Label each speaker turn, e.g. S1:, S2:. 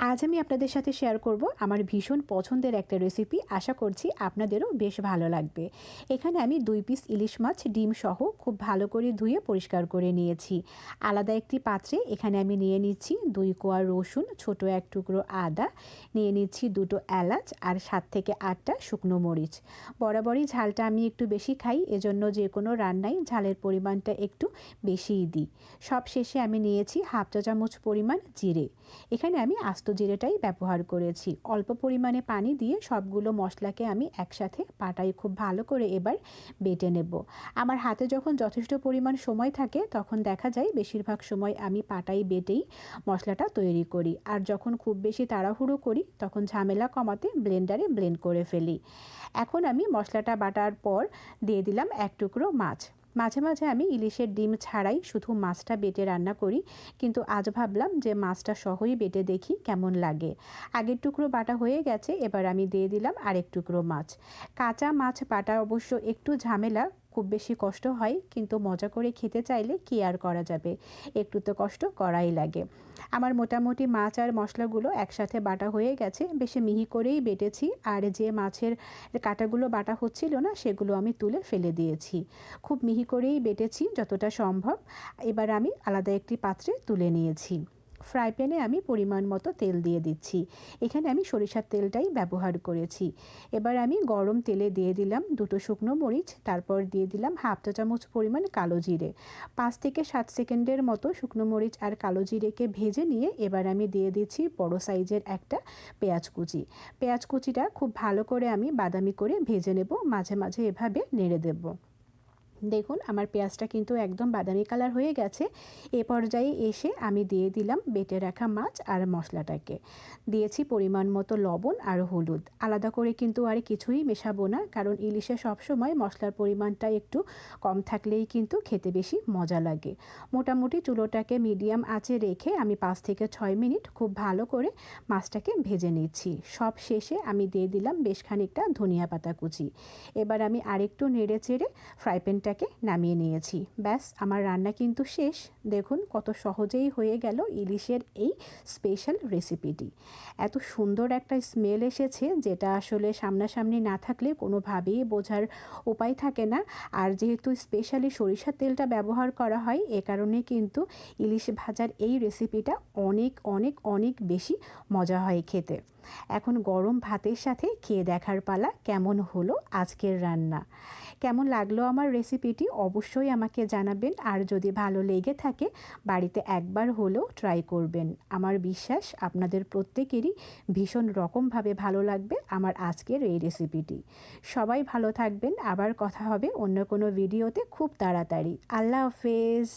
S1: আজ আমি আপনাদের সাথে শেয়ার করব আমার ভীষণ পছন্দের একটা রেসিপি আশা করছি আপনাদেরও বেশ ভালো লাগবে। এখানে আমি দুই পিস ইলিশ মাছ, ডিম সহ খুব ভালো করে ধুয়ে পরিষ্কার করে নিয়েছি। আলাদা একটি পাত্রে এখানে আমি নিয়ে নিচ্ছি দুই কোয়া রসুন, ছোট এক টুকরো আদা, নিয়ে নিচ্ছি দুটো এলাচ আর সাত থেকে আটটা শুকনো মরিচ। বরাবরই ঝালটা আমি একটু বেশি খাই, এজন্য যে কোনো রান্নায় ঝালের পরিমাণটা একটু বেশিই দিই। সব শেষে আমি নিয়েছি হাফ চা চামচ পরিমাণ জিরে। এখানে আমি আস্ত জিরেটাই ব্যবহার করেছি। অল্প পরিমাণে পানি দিয়ে সবগুলো মশলাকে আমি একসাথে পাটাই খুব ভালো করে এবার বেটে নেব। আমার হাতে যখন যথেষ্ট পরিমাণ সময় থাকে, তখন দেখা যায় বেশিরভাগ সময় আমি পাটাই বেটেই মশলাটা তৈরি করি। আর যখন খুব বেশি তাড়াহুড়ো করি, তখন ঝামেলা কমাতে ব্লেন্ডারে ব্লেন্ড করে ফেলি। এখন আমি মশলাটা বাটার পর দিয়ে দিলাম এক টুকরো মাছ। মাঝে মাঝে আমি ইলিশের ডিম ছাড়াই শুধু মাছটা বেটে রান্না করি, কিন্তু আজ ভাবলাম যে মাছটা সহই বেটে দেখি কেমন লাগে। আগের টুকরো বাটা হয়ে গেছে, এবার আমি দিয়ে দিলাম আরেক টুকরো মাছ। কাঁচা মাছ বাটা অবশ্য একটু ঝামেলা খুব বেশি কষ্ট হয়, কিন্তু মজা করে খেতে চাইলে কি আর করা যাবে? একটু তো কষ্ট, করাই লাগে। আমার মোটামুটি মাছ আর মশলাগুলো একসাথে বাটা হয়ে গেছে। বেশি মিহি করেই বেটেছি। আর যে মাছের কাটাগুলো বাটা হচ্ছিল না, সেগুলো আমি তুলে ফেলে দিয়েছি। খুব মিহি করেই বেটেছি, যতটা সম্ভব। এবার আমি আলাদা একটি পাত্রে তুলে নিয়েছি। ফ্রাই প্যানে আমি পরিমাণ মতো তেল দিয়ে দিচ্ছি। এখানে আমি সরিষার তেলটাই ব্যবহার করেছি। এবার আমি গরম তেলে দিয়ে দিলাম দুটো শুকনো মরিচ, তারপর দিয়ে দিলাম হাফ চা চামচ পরিমাণ কালো জিরে। পাঁচ থেকে সাত সেকেন্ডের মতো শুকনো মরিচ আর কালো জিরেকে ভেজে নিয়ে এবার আমি দিয়ে দিচ্ছি বড় সাইজের একটা পেঁয়াজ কুচি। পেঁয়াজ কুচিটা খুব ভালো করে আমি বাদামি করে ভেজে নেব, মাঝে মাঝে এভাবে নেড়ে দেবো। দেখুন, আমার পেঁয়াজটা কিন্তু একদম বাদামি কালার হয়ে গেছে। এ পর্যায়ে এসে আমি দিয়ে দিলাম বেটে রাখা মাছ আর মশলাটাকে। দিয়েছি পরিমাণ মতো লবণ আর হলুদ। আলাদা করে কিন্তু আর কিছুই মেশাবো না, কারণ ইলিশে সবসময় মশলার পরিমাণটা একটু কম থাকলেই কিন্তু খেতে বেশি মজা লাগে। মোটামুটি চুলোটাকে মিডিয়াম আঁচে রেখে আমি পাঁচ থেকে ছয় মিনিট খুব ভালো করে মাছটাকে ভেজে নিচ্ছি। সব শেষে আমি দিয়ে দিলাম বেশ খানিকটা ধনিয়া পাতা কুচি। এবার আমি আরেকটু নেড়ে চেড়ে ফ্রাই প্যানটা এটাকে নামিয়ে নিয়েছি। ব্যাস, আমার রান্না কিন্তু শেষ। দেখুন কত সহজেই হয়ে গেল ইলিশের এই স্পেশাল রেসিপিটি এত সুন্দর একটা স্মেল এসেছে যেটা আসলে সামনাসামনি না থাকলে কোনোভাবেই বোঝার উপায় থাকে না। আর যেহেতু স্পেশালি সরিষার তেলটা ব্যবহার করা হয়, এ কারণে কিন্তু ইলিশ ভাজার এই রেসিপিটা অনেক অনেক অনেক বেশি মজা হয় খেতে। এখন গরম ভাতের সাথে খেয়ে দেখার পালা কেমন হলো আজকের রান্না। কেমন লাগল আমার রেসিপিটি অবশ্যই আমাকে জানাবেন। আর যদি ভালো লেগে থাকে, বাড়িতে একবার হলেও ট্রাই করবেন। আমার বিশ্বাস আপনাদের প্রত্যেকেরই ভীষণ রকমভাবে ভালো লাগবে আমার আজকের এই রেসিপিটি। সবাই ভালো থাকবেন। আবার কথা হবে অন্য কোনো ভিডিওতে খুব তাড়াতাড়ি। আল্লাহ হাফেজ।